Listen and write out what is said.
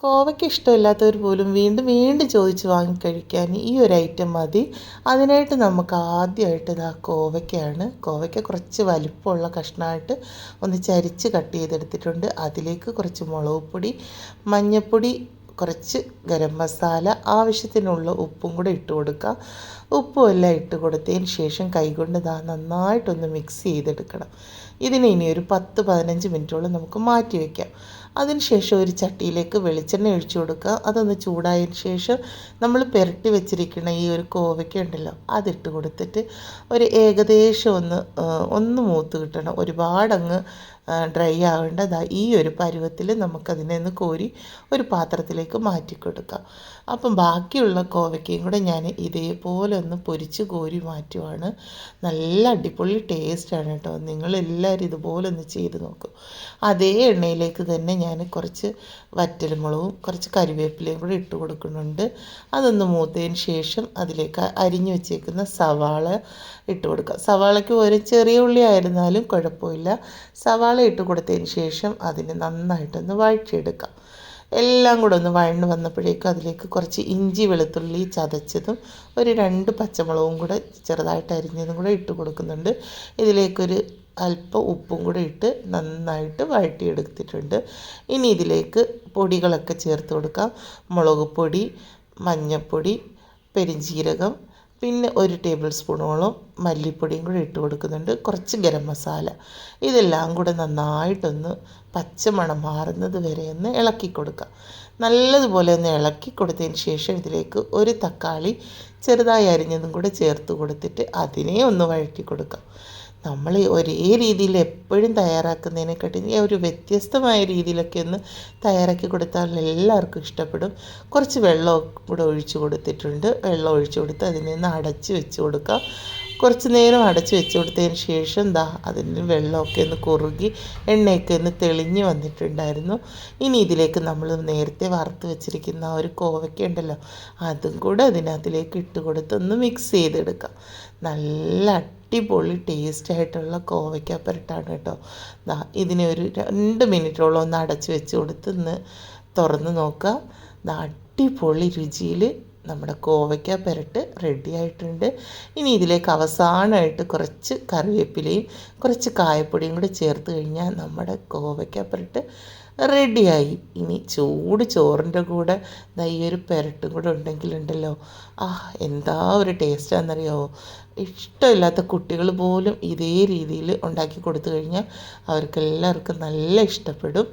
കോവയ്ക്ക് ഇഷ്ടമില്ലാത്തവർ പോലും വീണ്ടും വീണ്ടും ചോദിച്ച് വാങ്ങിക്കഴിക്കാൻ ഈ ഒരു ഐറ്റം മതി. അതിനായിട്ട് നമുക്ക് ആദ്യമായിട്ട് ഇതാ കോവയ്ക്കാണ്. കോവയ്ക്ക കുറച്ച് വലിപ്പമുള്ള കഷ്ണമായിട്ട് ഒന്ന് ചരിച്ച് കട്ട് ചെയ്തെടുത്തിട്ടുണ്ട്. അതിലേക്ക് കുറച്ച് മുളക് പൊടി മഞ്ഞൾപ്പൊടി കുറച്ച് ഗരം മസാല ആവശ്യത്തിനുള്ള ഉപ്പും കൂടെ ഇട്ട് കൊടുക്കുക ഉപ്പും എല്ലാം ഇട്ട് കൊടുത്തതിന് ശേഷം കൈകൊണ്ട് ഇതാ നന്നായിട്ടൊന്ന് മിക്സ് ചെയ്തെടുക്കണം. ഇതിനെ ഇനി ഒരു പത്ത് പതിനഞ്ച് മിനിറ്റോളം നമുക്ക് മാറ്റി വയ്ക്കാം അതിനുശേഷം ഒരു ചട്ടിയിലേക്ക് വെളിച്ചെണ്ണ ഒഴിച്ചു കൊടുക്കുക. അതൊന്ന് ചൂടായതിന് ശേഷം നമ്മൾ പുരട്ടി വെച്ചിരിക്കുന്ന ഈ ഒരു കോവയ്ക്ക ഉണ്ടല്ലോ അതിട്ട് കൊടുത്തിട്ട് ഒരു ഏകദേശം ഒന്ന് ഒന്ന് മൂത്ത് കിട്ടണം. ഒരുപാടങ്ങ് ഡ്രൈ ആവേണ്ടതാ ഈ ഒരു പരുവത്തിൽ നമുക്കതിനെ ഒന്ന് കോരി ഒരു പാത്രത്തിലേക്ക് മാറ്റി കൊടുക്കാം. അപ്പം ബാക്കിയുള്ള കോവയ്ക്കയും കൂടെ ഞാൻ ഇതേപോലെ ഒന്ന് പൊരിച്ച് കോരി മാറ്റുവാണ്. നല്ല അടിപൊളി ടേസ്റ്റാണ് കേട്ടോ. നിങ്ങളെല്ലാവരും ഇതുപോലെ ഒന്ന് ചെയ്ത് നോക്കും. അതേ എണ്ണയിലേക്ക് തന്നെ ഞാൻ കുറച്ച് വറ്റൽമുളകും കുറച്ച് കരിവേപ്പിലയും കൂടി ഇട്ട് കൊടുക്കുന്നുണ്ട്. അതൊന്ന് മൂത്തതിന് ശേഷം അതിലേക്ക് അരിഞ്ഞു വെച്ചേക്കുന്ന സവാള ഇട്ട് കൊടുക്കുക. സവാളയ്ക്ക് ഒരു ചെറിയ ഉള്ളി ആയിരുന്നാലും കുഴപ്പമില്ല. സവാള ഇട്ട് കൊടുത്തതിന് ശേഷം അതിനെ നന്നായിട്ടൊന്ന് വഴറ്റിയെടുക്കാം. എല്ലാം കൂടെ ഒന്ന് വഴണ്ട് വന്നപ്പോഴേക്കും അതിലേക്ക് കുറച്ച് ഇഞ്ചി വെളുത്തുള്ളി ചതച്ചതും ഒരു രണ്ട് പച്ചമുളകും കൂടെ ചെറുതായിട്ട് അരിഞ്ഞതും കൂടെ ഇട്ട് കൊടുക്കുന്നുണ്ട്. ഇതിലേക്കൊരു അല്പം ഉപ്പും കൂടി ഇട്ട് നന്നായിട്ട് വഴറ്റിയെടുത്തിട്ടുണ്ട്. ഇനി ഇതിലേക്ക് പൊടികളൊക്കെ ചേർത്ത് കൊടുക്കാം. മുളക് പൊടി മഞ്ഞൾപ്പൊടി പെരിഞ്ജീരകം പിന്നെ ഒരു ടേബിൾ സ്പൂണോളം മല്ലിപ്പൊടിയും കൂടി ഇട്ട് കൊടുക്കുന്നുണ്ട്. കുറച്ച് ഗരം മസാല. ഇതെല്ലാം കൂടെ നന്നായിട്ടൊന്ന് പച്ചമണം മാറുന്നത് വരെ ഒന്ന് ഇളക്കി കൊടുക്കാം. നല്ലതുപോലെ ഒന്ന് ഇളക്കി കൊടുത്തതിന് ശേഷം ഇതിലേക്ക് ഒരു തക്കാളി ചെറുതായി അരിഞ്ഞതും കൂടെ ചേർത്ത് കൊടുത്തിട്ട് അതിനെ ഒന്ന് വഴറ്റി കൊടുക്കാം. നമ്മൾ ഒരേ രീതിയിൽ എപ്പോഴും തയ്യാറാക്കുന്നതിനെക്കാട്ടി ഒരു വ്യത്യസ്തമായ രീതിയിലൊക്കെ ഒന്ന് തയ്യാറാക്കി കൊടുത്താൽ എല്ലാവർക്കും ഇഷ്ടപ്പെടും. കുറച്ച് വെള്ളം കൂടെ ഒഴിച്ചു കൊടുത്തിട്ടുണ്ട്. വെള്ളം ഒഴിച്ചു കൊടുത്ത് അതിനെ ഒന്ന് അടച്ച് വെച്ച് കൊടുക്കാം. കുറച്ച് നേരം അടച്ചു വെച്ച് കൊടുത്തതിന് ശേഷം ദാ അതിന് വെള്ളമൊക്കെ ഒന്ന് കുറുകി എണ്ണയൊക്കെ ഒന്ന് തെളിഞ്ഞ് വന്നിട്ടുണ്ടായിരുന്നു. ഇനി ഇതിലേക്ക് നമ്മൾ നേരത്തെ വറുത്ത് വെച്ചിരിക്കുന്ന ആ ഒരു കോവയ്ക്ക ഉണ്ടല്ലോ അതും കൂടെ അതിനകത്തിലേക്ക് ഇട്ട് കൊടുത്ത് ഒന്ന് മിക്സ് ചെയ്തെടുക്കാം. നല്ല അടിപൊളി ടേസ്റ്റ് ആയിട്ടുള്ള കോവയ്ക്ക പുരട്ടാണ് കേട്ടോ. ഇതിനെ ഒരു രണ്ട് മിനിറ്റോളം ഒന്ന് അടച്ചു വെച്ച് കൊടുത്ത് ഒന്ന് തുറന്ന് നോക്കുക. അടിപൊളി രുചിയിൽ നമ്മുടെ കോവയ്ക്ക പുരട്ട് റെഡി ആയിട്ടുണ്ട്. ഇനി ഇതിലേക്ക് അവസാനമായിട്ട് കുറച്ച് കറിവേപ്പിലയും കുറച്ച് കായപ്പൊടിയും കൂടി ചേർത്ത് കഴിഞ്ഞാൽ നമ്മുടെ കോവയ്ക്ക പുരട്ട് റെഡിയായി ഇനി ചൂട് ചോറിന്റെ കൂടെ ഈ ഒരു പുരട്ടും കൂടെ ഉണ്ടെങ്കിലുണ്ടല്ലോ ആ എന്താ ഒരു ടേസ്റ്റാണെന്നറിയാമോ ഇഷ്ടമില്ലാത്ത കുട്ടികൾ പോലും ഇതേ രീതിയിൽ ഉണ്ടാക്കി കൊടുത്തു കഴിഞ്ഞാൽ അവർക്കെല്ലാവർക്കും നല്ല ഇഷ്ടപ്പെടും.